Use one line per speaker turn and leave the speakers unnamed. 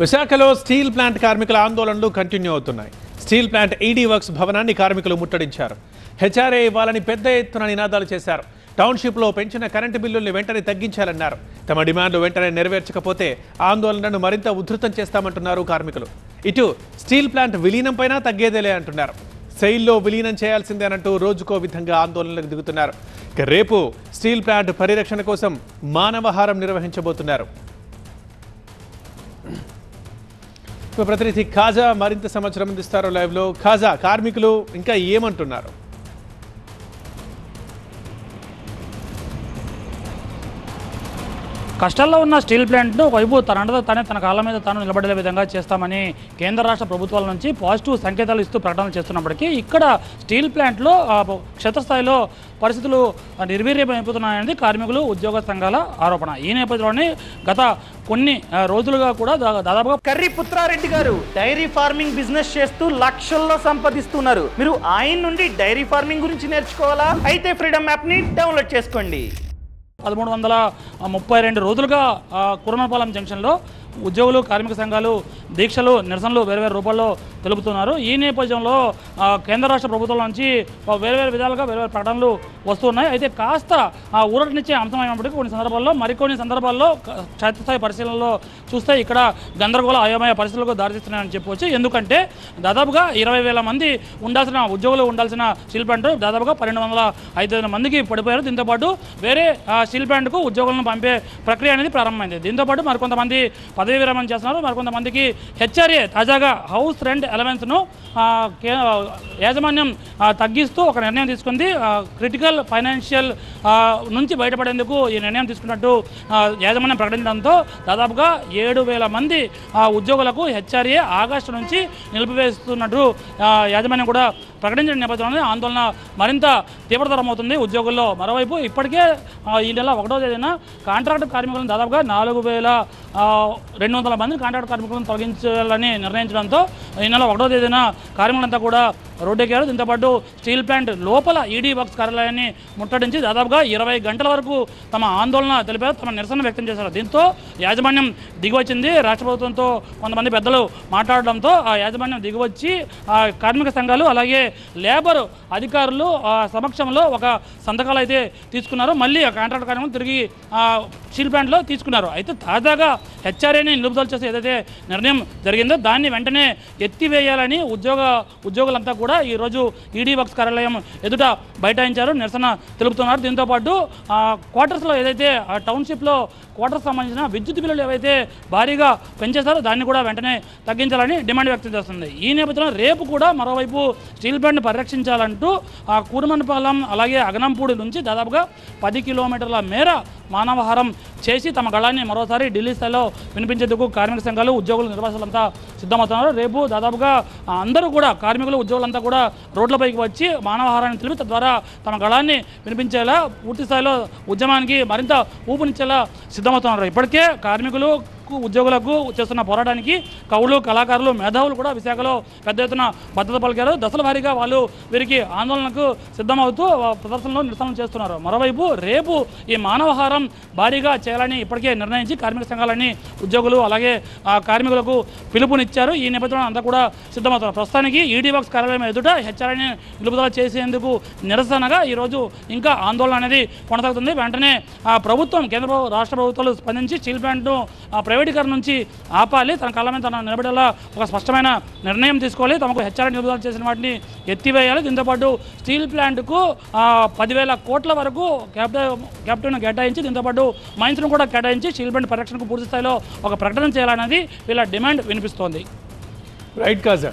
విశాఖలో steel plant కార్మికుల ఆందోళనలు కంటిన్యూ అవుతున్నాయి. స్టీల్ ప్లాంట్ ఈడీ వర్క్స్ భవనాన్ని కార్మికులు ముట్టడించారు. హెచ్ఆర్ఏ ఇవ్వాలని పెద్ద ఎత్తున నినాదాలు చేశారు. టౌన్షిప్లో పెంచిన కరెంటు బిల్లుల్ని వెంటనే తగ్గించాలన్నారు. తమ డిమాండ్లు వెంటనే నెరవేర్చకపోతే ఆందోళనను మరింత ఉధృతం చేస్తామంటున్నారు కార్మికులు. ఇటు స్టీల్ ప్లాంట్ విలీనంపైనా తగ్గేదేలే అంటున్నారు. సెయిల్లో విలీనం చేయాల్సిందేనంటూ రోజుకో విధంగా ఆందోళనలకు దిగుతున్నారు. ఇక రేపు స్టీల్ ప్లాంట్ పరిరక్షణ కోసం మానవహారం నిర్వహించబోతున్నారు. ప్రతినిధి ఖాజా మరింత సంవత్సరం అందిస్తారు లైవ్లో. ఖాజా కార్మికులు ఇంకా ఏమంటున్నారు?
కష్టాల్లో ఉన్న స్టీల్ ప్లాంట్ను ఒకవైపు తనంటతో తానే తన కాళ్ళ మీద తాను నిలబడే విధంగా చేస్తామని కేంద్ర రాష్ట్ర ప్రభుత్వాల నుంచి పాజిటివ్ సంకేతాలు ఇస్తూ ప్రకటనలు చేస్తున్నప్పటికీ ఇక్కడ స్టీల్ ప్లాంట్లో క్షేత్రస్థాయిలో పరిస్థితులు నిర్వీర్యమైపోతున్నాయనేది కార్మికులు ఉద్యోగ సంఘాల ఆరోపణ. ఈ నేపథ్యంలోనే గత కొన్ని రోజులుగా కూడా దాదాపుగా
కర్రీ పుత్రారెడ్డి గారు డైరీ ఫార్మింగ్ బిజినెస్ చేస్తూ లక్షల్లో సంపాదిస్తున్నారు. మీరు ఆయన నుండి డైరీ ఫార్మింగ్ గురించి నేర్చుకోవాలా? అయితే ఫ్రీడమ్ యాప్ని డౌన్లోడ్ చేసుకోండి.
పదమూడు వందల ముప్పై రెండు రోజులుగా కురమపాలెం జంక్షన్లో ఉద్యోగులు కార్మిక సంఘాలు దీక్షలు నిరసనలు వేరు వేరు రూపాల్లో తెలుపుతున్నారు. ఈ నేపథ్యంలో కేంద్ర రాష్ట్ర ప్రభుత్వం నుంచి వేరువేరు విధాలుగా వేరువేరు ప్రకటనలు వస్తున్నాయి. అయితే కాస్త ఆ, ఊరటనిచ్చే అంశం అయినప్పటికీ కొన్ని సందర్భాల్లో మరికొన్ని సందర్భాల్లో క్షేత్రస్థాయి పరిశీలనలో చూస్తే ఇక్కడ గందరగోళ అయోమయ పరిస్థితులకు దారితీస్తున్నాయని చెప్పవచ్చు ఎందుకంటే దాదాపుగా ఇరవై వేల మంది ఉండాల్సిన ఉద్యోగులు ఉండాల్సిన స్టీల్ ప్లాంట్ దాదాపుగా పన్నెండు వందల ఐదు వందల మందికి పడిపోయారు. దీంతోపాటు వేరే ఆ, స్టీల్ ప్లాంట్కు ఉద్యోగులను పంపే ప్రక్రియ అనేది ప్రారంభమైంది. దీంతోపాటు మరికొంతమంది పదవి విరమణ చేస్తున్నారు. మరికొంతమందికి హెచ్ఆర్ఏ తాజాగా హౌస్ రెంట్ అలవెన్స్ను యాజమాన్యం తగ్గిస్తూ ఒక నిర్ణయం తీసుకుంది. క్రిటికల్ ఫైనాన్షియల్ నుంచి బయటపడేందుకు ఈ నిర్ణయం తీసుకున్నట్టు యాజమాన్యం ప్రకటించడంతో దాదాపుగా ఏడు వేల మంది ఆ, ఉద్యోగులకు హెచ్ఆర్ఏ ఆగస్టు నుంచి నిలిపివేస్తున్నట్టు యాజమాన్యం కూడా ప్రకటించిన నేపథ్యంలో ఆందోళన మరింత తీవ్రతరం అవుతుంది ఉద్యోగుల్లో మరోవైపు ఇప్పటికే ఈ నెల ఒకటో తేదీన కాంట్రాక్ట్ కార్మికులను దాదాపుగా నాలుగు వేల రెండు వందల మంది కాంట్రాక్ట్ కార్మికులను తొలగించాలని నిర్ణయించడంతో ఈ నెల ఒకటో తేదీన కార్మికులంతా కూడా రోడ్డెక్కారు దీంతోపాటు స్టీల్ ప్లాంట్ లోపల ఈడీ వర్క్స్ కార్యాలయాన్ని ముట్టడించి దాదాపుగా ఇరవై గంటల వరకు తమ ఆందోళన తెలిపారు. తమ నిరసన వ్యక్తం చేశారు. దీంతో యాజమాన్యం దిగివచ్చింది. రాష్ట్ర ప్రభుత్వంతో కొంతమంది పెద్దలు మాట్లాడడంతో ఆ యాజమాన్యం దిగివచ్చి ఆ కార్మిక సంఘాలు అలాగే లేబర్ అధికారులు ఆ సమక్షంలో ఒక సంతకాలు అయితే తీసుకున్నారు. మళ్ళీ ఆ కాంట్రాక్ట్ కార్యక్రమం తిరిగి స్టీల్ ప్లాంట్లో తీసుకున్నారు. అయితే తాజాగా హెచ్ఆర్ఏని నిలుపుదల చేసే ఏదైతే నిర్ణయం జరిగిందో దాన్ని వెంటనే ఎత్తివేయాలని ఉద్యోగ ఉద్యోగులంతా కూడా ఈరోజు ఈడీ వర్క్స్ కార్యాలయం ఎదుట బైఠాయించారు. నిరసన తెలుపుతున్నారు. దీంతోపాటు ఆ, క్వార్టర్స్లో ఏదైతే ఆ టౌన్షిప్లో క్వార్టర్స్ సంబంధించిన విద్యుత్ బిల్లులు ఏవైతే భారీగా పెంచేశారో దాన్ని కూడా వెంటనే తగ్గించాలని డిమాండ్ వ్యక్తం చేస్తుంది. ఈ నేపథ్యంలో రేపు కూడా మరోవైపు స్టీల్ ప్లాంట్ పరిరక్షించాలంటూ ఆ కూరమనపాలెం అలాగే అగనంపూడి నుంచి దాదాపుగా పది కిలోమీటర్ల మేర మానవహారం చేసి తమ గళాన్ని మరోసారి ఢిల్లీ స్థాయిలో వినిపించేందుకు కార్మిక సంఘాలు ఉద్యోగులు నిర్వాసాలంతా సిద్ధమవుతున్నారు. రేపు దాదాపుగా అందరూ కూడా కార్మికులు ఉద్యోగులంతా కూడా రోడ్లపైకి వచ్చి మానవహారాన్ని తెలిపి తద్వారా తమ గళాన్ని వినిపించేలా పూర్తి స్థాయిలో ఉద్యమానికి మరింత ఊపునిచ్చేలా సిద్ధమవుతున్నారు. ఇప్పటికే కార్మికులు ఉద్యోగులకు చేస్తున్న పోరాటానికి కవులు కళాకారులు మేధావులు కూడా విశాఖలో పెద్ద ఎత్తున భద్రత పలికారు. దశల వారీగా వాళ్ళు వీరికి ఆందోళనకు సిద్ధమవుతూ ప్రదర్శనలో నిరసనలు చేస్తున్నారు. మరోవైపు రేపు ఈ మానవహారం భారీగా చేయాలని ఇప్పటికే నిర్ణయించి కార్మిక సంఘాలని ఉద్యోగులు అలాగే కార్మికులకు పిలుపునిచ్చారు. ఈ నేపథ్యంలో అంతా కూడా సిద్ధమవుతున్నారు. ప్రస్తుతానికి ఈడీ బాక్స్ కార్యాలయం ఎదుట హెచ్ఆర్ఐని నిలుపుదల చేసేందుకు నిరసనగా ఈరోజు ఇంకా ఆందోళన అనేది కొనసాగుతుంది. వెంటనే ప్రభుత్వం కేంద్ర రాష్ట్ర ప్రభుత్వాలు స్పందించి స్టీల్ ప్లాంట్ను ప్రైవేట్ ప్రైవేటీకరణ నుంచి ఆపాలి. తన కాళ్ళ మీద తన నిలబడేలా ఒక స్పష్టమైన నిర్ణయం తీసుకోవాలి. తమకు హెచ్చరిక నిలుపుదల చేసిన వాటిని ఎత్తివేయాలి. దీంతోపాటు స్టీల్ ప్లాంట్కు పదివేల కోట్ల వరకు క్యాపిటల్ క్యాపిటల్ను కేటాయించి దీంతోపాటు మైన్స్ను కూడా కేటాయించి స్టీల్ ప్లాంట్ పరిరక్షణకు పూర్తి స్థాయిలో ఒక ప్రకటన చేయాలన్నది వీళ్ళ డిమాండ్ వినిపిస్తోంది.
రైట్ ఖాజా